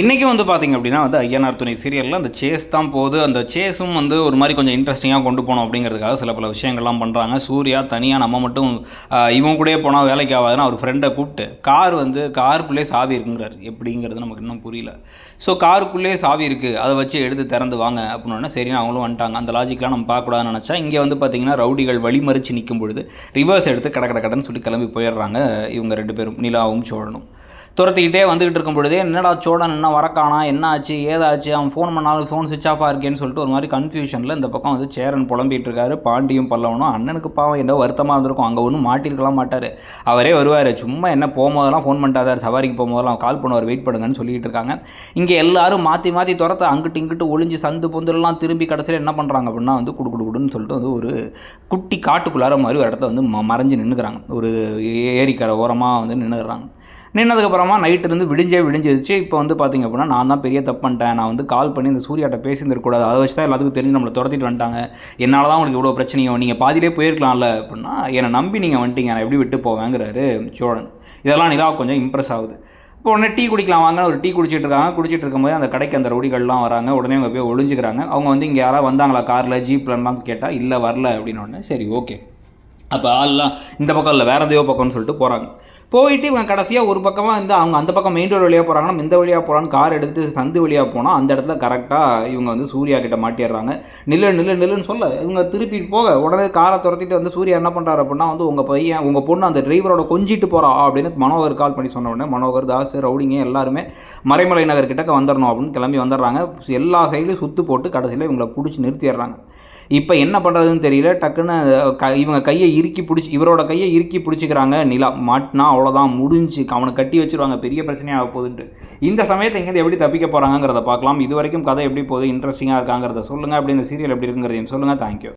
இன்றைக்கி வந்து பார்த்திங்க அப்படின்னா வந்து ஐயனார் துணை சீரியலில் அந்த சேஸ் தான் போகுது. அந்த சேஸும் வந்து ஒரு மாதிரி கொஞ்சம் இன்ட்ரெஸ்டிங்காக கொண்டு போகணும் அப்படிங்கிறதுக்காக சில பல விஷயங்கள்லாம் பண்ணுறாங்க சூர்யா தனியாக நம்ம மட்டும் இவன் கூடயே போனால் வேலைக்கு ஆகாதுன்னு அவர் ஃப்ரெண்டை கூப்பிட்டு கார் வந்து காருக்குள்ளே சாவி இருக்குங்கிறார். எப்படிங்கிறது நமக்கு இன்னும் புரியல. ஸோ காருக்குள்ளே சாவி இருக்குது அதை வச்சு எடுத்து திறந்து வாங்க அப்படின்னா சரி அவங்களும் வந்துட்டாங்க. அந்த லாஜிக்கெலாம் நம்ம பார்க்கக்கூடாதுன்னு நினச்சா இங்கே வந்து பார்த்திங்கன்னா ரவுடிகள் வழிமறிச்சு நிற்கும் பொழுது ரிவர்ஸ் எடுத்து கட கட கடன்னு சொல்லி கிளம்பி போயிடுறாங்க. இவங்க ரெண்டு பேரும் நிலாவும் சோழனும். துரத்திக்கிட்டே வந்துக்கிட்டு இருக்கும் பொழுது என்னடா சோழன் என்ன வரக்கானா? என்ன ஆச்சு? ஏதாச்சு? அவன் ஃபோன் பண்ணாலும் ஃபோன் சுவிச் ஆஃப் இருக்கேன்னு சொல்லிட்டு ஒரு மாதிரி கன்ஃபியூஷனில் இந்த பக்கம் வந்து சேரன் புலம்பிட்டு இருக்காரு. பாண்டியும் பல்லவனும் அண்ணனுக்கு பாவம் என்ன வருத்தமாக இருந்திருக்கும். அங்கே ஒன்றும் மாட்டிருக்கலாம் மாட்டார். அவரே வருவார். சும்மா என்ன போகும்போதெல்லாம் ஃபோன் பண்ணிட்டாதார் சவாரிக்கு போகும்போதெல்லாம் கால் பண்ணுவார். வெயிட் பண்ணுங்கன்னு சொல்லிக்கிட்டு இருக்காங்க. இங்கே எல்லாரும் மாற்றி மாற்றி துரத்த அங்கிட்டு இங்கிட்டு ஒளிஞ்சு சந்து பொந்துலாம் திரும்பி கடைசியில் என்ன பண்ணுறாங்க அப்படின்னா வந்து குடு குடுன்னு சொல்லிட்டு வந்து ஒரு குட்டி காட்டுக்குள்ளார மாதிரி ஒரு இடத்துல வந்து ம- மறைஞ்சு நின்றுக்கிறாங்க ஒரு ஏரிக்கரை ஓரமாக வந்து நின்றுக்கிறாங்க நின்னதுக்கப்புறமா நைட்டு விடிஞ்சே விடிஞ்சிருச்சு. இப்போ வந்து பார்த்தீங்க அப்படின்னா நான் தான் பெரிய தப்பு பண்ணிட்டேன். நான் வந்து கால் பண்ணி இந்த சூர்யாட்ட பேசியிருந்துருக்கூடாது அதை வச்சு தான் எல்லாத்துக்கும் தெரிஞ்சு நம்மளை துரத்திட்டு வந்துட்டாங்க. என்னால் தான் உங்களுக்கு இவ்வளோ பிரச்சனையோ? நீங்கள் பாதியிலே போயிருக்கலாம்ல அப்படின்னா என்னை நம்பி நீங்கள் வந்துட்டீங்க. நான் எப்படி விட்டு போவேங்கிறாரு சோழன். இதெல்லாம் நிலா கொஞ்சம் இம்ப்ரெஸ் ஆகுது. இப்போ உடனே டீ குடிக்கலாம் வாங்க. ஒரு டீ குடிச்சிட்டு இருக்காங்க. குடிச்சிட்டு இருக்கும்போது அந்த கடைக்கு அந்த ரவுடிகள்லாம் வராங்க. உடனே அவங்க போய் ஒழிஞ்சுக்கிறாங்க அவங்க வந்து இங்கே யாராவது வந்தாங்களா? காரில் ஜீப்லலாம் கேட்டால் இல்லை வரல. அப்படின்னு சரி ஓகே அப்போ ஆள்லாம் இந்த பக்கம் இல்லை வேறு எதையோ பக்கம்னு சொல்லிட்டு போகிறாங்க போயிட்டு இவங்க கடைசியாக ஒரு பக்கமாக வந்து அவங்க அந்த பக்கம் மெயின் ரோடு வழியாக போகிறாங்கன்னா இந்த வழியாக போகலான்னு கார் எடுத்துட்டு சந்து வழியாக போனால் அந்த இடத்துல கரெக்டாக இவங்க வந்து சூர்யா கிட்ட மாட்டிடுறாங்க. நில்லு நில்லு நில்லுன்னு சொல்ல இவங்க திருப்பி போக உடனே காரை துரத்திட்டு வந்து சூர்யா என்ன பண்ணுறாரு அப்படின்னா வந்து உங்கள் பையன் உங்கள் பொண்ணு அந்த டிரைவரோட கொஞ்சிட்டு போகிறா அப்படின்னு மனோகர் கால் பண்ணி சொன்ன உடனே மனோகர் தாஸ் ரவுடிங்க எல்லாருமே மறைமலை நகர் கிட்டக்க வந்துடணும் அப்படின்னு கிளம்பி வந்துடுறாங்க. எல்லா சைட்லையும் சுற்று போட்டு கடைசியில் இவங்களை பிடிச்சி நிறுத்திடுறாங்க. இப்போ என்ன பண்ணுறதுன்னு தெரியல. டக்குன்னு க இவங்க கையை இறுக்கி பிடிச்சி இவரோட கையை இறுக்கி பிடிச்சிக்கிறாங்க. நிலா மாட்டினா அவ்வளோதான் முடிஞ்சு அவனை கட்டி வச்சிருவாங்க. பெரிய பிரச்சனையாக போகுதுன்ட்டு. இந்த சமயத்தை இங்கேருந்து எப்படி தப்பிக்க போகிறாங்கிறத பார்க்கலாம். இது வரைக்கும் கதை எப்படி போகுது? இன்ட்ரெஸ்டிங்காக இருக்காங்கிறத சொல்லுங்கள் அப்படி இந்த சீரியல் எப்படி இருக்குங்கிறதையும் சொல்லுங்கள் தேங்க்யூ